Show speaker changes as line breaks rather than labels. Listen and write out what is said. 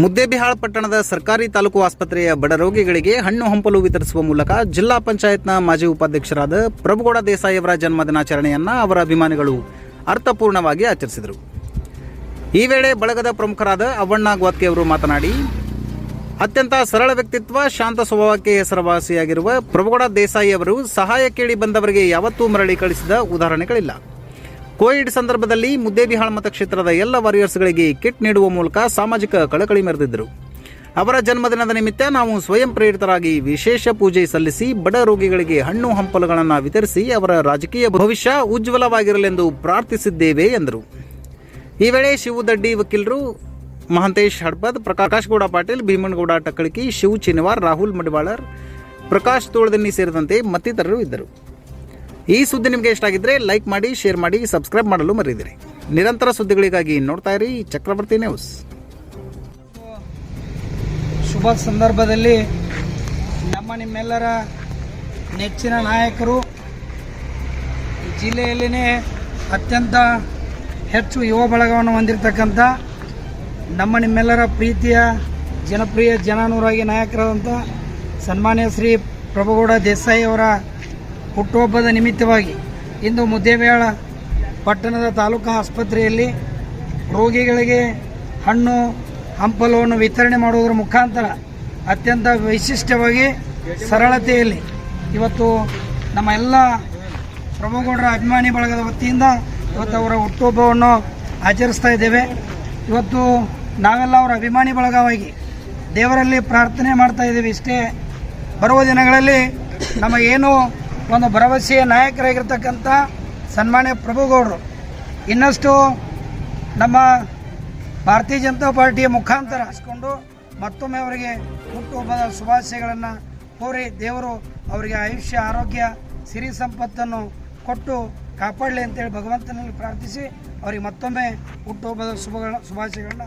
ಮುದ್ದೇಬಿಹಾಳ್ ಪಟ್ಟಣದ ಸರ್ಕಾರಿ ತಾಲೂಕು ಆಸ್ಪತ್ರೆಯ ಬಡ ರೋಗಿಗಳಿಗೆ ಹಣ್ಣು ಹಂಪಲು ವಿತರಿಸುವ ಮೂಲಕ ಜಿಲ್ಲಾ ಪಂಚಾಯತ್ನ ಮಾಜಿ ಉಪಾಧ್ಯಕ್ಷರಾದ ಪ್ರಭುಗೌಡ ದೇಸಾಯಿ ಅವರ ಜನ್ಮ ದಿನಾಚರಣೆಯನ್ನ ಅವರ ಅಭಿಮಾನಿಗಳು ಅರ್ಥಪೂರ್ಣವಾಗಿ ಆಚರಿಸಿದರು. ಈ ವೇಳೆ ಬಳಗದ ಪ್ರಮುಖರಾದ ಅವ್ವಣ್ಣ ಗೋತ್ಕೆ ಅವರು ಮಾತನಾಡಿ, ಅತ್ಯಂತ ಸರಳ ವ್ಯಕ್ತಿತ್ವ, ಶಾಂತ ಸ್ವಭಾವಕ್ಕೆ ಹೆಸರುವಾಸಿಯಾಗಿರುವ ಪ್ರಭುಗೌಡ ದೇಸಾಯಿ ಅವರು ಸಹಾಯ ಕೇಳಿ ಬಂದವರಿಗೆ ಯಾವತ್ತೂ ಮರಳಿ ಕಳಿಸಿದ ಉದಾಹರಣೆಗಳಿಲ್ಲ. ಕೋವಿಡ್ ಸಂದರ್ಭದಲ್ಲಿ ಮುದ್ದೇಬಿಹಾಳ್ ಮತಕ್ಷೇತ್ರದ ಎಲ್ಲ ವಾರಿಯರ್ಸ್ಗಳಿಗೆ ಕಿಟ್ ನೀಡುವ ಮೂಲಕ ಸಾಮಾಜಿಕ ಕಳಕಳಿ ಮೆರೆದಿದ್ದರು. ಅವರ ಜನ್ಮದಿನದ ನಿಮಿತ್ತ ನಾವು ಸ್ವಯಂ ಪ್ರೇರಿತರಾಗಿ ವಿಶೇಷ ಪೂಜೆ ಸಲ್ಲಿಸಿ ಬಡ ರೋಗಿಗಳಿಗೆ ಹಣ್ಣು ಹಂಪಲುಗಳನ್ನು ವಿತರಿಸಿ ಅವರ ರಾಜಕೀಯ ಭವಿಷ್ಯ ಉಜ್ವಲವಾಗಿರಲೆಂದು ಪ್ರಾರ್ಥಿಸಿದ್ದೇವೆ, ಎಂದರು. ಈ ವೇಳೆ ಶಿವದಡ್ಡಿ ವಕೀಲರು ಮಹಂತೇಶ್ ಹಡ್ಪದ್, ಪ್ರಕಾಶ್ ಗೌಡ ಪಾಟೀಲ್ ಭೀಮನಗೌಡ ಟಕ್ಕಳಿಕಿ, ಶಿವ ಚಿನ್ನವಾರ್ ರಾಹುಲ್ ಮಡಿವಾಳರ್, ಪ್ರಕಾಶ್ ತೋಳದನ್ನಿ ಸೇರಿದಂತೆ ಮತ್ತಿತರರು ಇದ್ದರು. ಈ ಸುದ್ದಿ ನಿಮಗೆ ಇಷ್ಟ ಆಗಿದ್ರೆ ಲೈಕ್ ಮಾಡಿ ಶೇರ್ ಮಾಡಿ ಸಬ್ಸ್ಕ್ರೈಬ್ ಮಾಡಲು ಮರೆಯದಿರಿ ನಿರಂತರ ಸುದ್ದಿಗಳಿಗಾಗಿ ನೋಡ್ತಾ ಇರಿ ಚಕ್ರವರ್ತಿ ನ್ಯೂಸ್
ಶುಭ ಸಂದರ್ಭದಲ್ಲಿ ನಮ್ಮ ನಿಮ್ಮೆಲ್ಲರ ನೆಚ್ಚಿನ ನಾಯಕರು ಜಿಲ್ಲೆಯಲ್ಲಿನೇ ಅತ್ಯಂತ ಹೆಚ್ಚು ಯುವ ಬಳಗವನ್ನು ಹೊಂದಿರತಕ್ಕಂಥ ನಮ್ಮ ನಿಮ್ಮೆಲ್ಲರ ಪ್ರೀತಿಯ, ಜನಪ್ರಿಯ, ಜನಾನುರಾಗಿ ನಾಯಕರಾದಂಥ ಸನ್ಮಾನ್ಯ ಶ್ರೀ ಪ್ರಭುಗೌಡ ದೇಸಾಯಿ ಅವರ ಹುಟ್ಟುಹಬ್ಬದ ನಿಮಿತ್ತವಾಗಿ ಇಂದು ಮುದ್ದೇಬೇಳ ಪಟ್ಟಣದ ತಾಲೂಕು ಆಸ್ಪತ್ರೆಯಲ್ಲಿ ರೋಗಿಗಳಿಗೆ ಹಣ್ಣು, ಹಂಪಲವನ್ನು ವಿತರಣೆ ಮಾಡುವುದರ ಮುಖಾಂತರ ಅತ್ಯಂತ ವೈಶಿಷ್ಟ್ಯವಾಗಿ ಸರಳತೆಯಲ್ಲಿ ಇವತ್ತು ನಮ್ಮ ಎಲ್ಲ ಪ್ರಭುಗೌಡರ ಅಭಿಮಾನಿ ಬಳಗದ ವತಿಯಿಂದ ಇವತ್ತು ಅವರ ಹುಟ್ಟುಹಬ್ಬವನ್ನು ಆಚರಿಸ್ತಾ ಇದ್ದೇವೆ. ಇವತ್ತು ನಾವೆಲ್ಲ ಅವರ ಅಭಿಮಾನಿ ಬಳಗವಾಗಿ ದೇವರಲ್ಲಿ ಪ್ರಾರ್ಥನೆ ಮಾಡ್ತಾ ಇದ್ದೀವಿ. ಇಷ್ಟೇ ಬರುವ ದಿನಗಳಲ್ಲಿ ನಮಗೇನು ಒಂದು ಭರವಸೆಯ ನಾಯಕರಾಗಿರ್ತಕ್ಕಂಥ ಸನ್ಮಾನ್ಯ ಪ್ರಭುಗೌಡರು. ಇನ್ನಷ್ಟು ನಮ್ಮ ಭಾರತೀಯ ಜನತಾ ಪಾರ್ಟಿಯ ಮುಖಾಂತರ ಹಸ್ಕೊಂಡು ಮತ್ತೊಮ್ಮೆ ಅವರಿಗೆ ಹುಟ್ಟುಹಬ್ಬದ ಶುಭಾಶಯಗಳನ್ನು ಕೋರಿ ದೇವರು ಅವರಿಗೆ ಆಯುಷ್ಯ, ಆರೋಗ್ಯ, ಸಿರಿ ಸಂಪತ್ತನ್ನು ಕೊಟ್ಟು ಕಾಪಾಡಲಿ ಅಂತೇಳಿ ಭಗವಂತನಲ್ಲಿ ಪ್ರಾರ್ಥಿಸಿ, ಅವರಿಗೆ ಮತ್ತೊಮ್ಮೆ ಹುಟ್ಟುಹಬ್ಬದ ಶುಭಗಳ, ಶುಭಾಶಯಗಳನ್ನ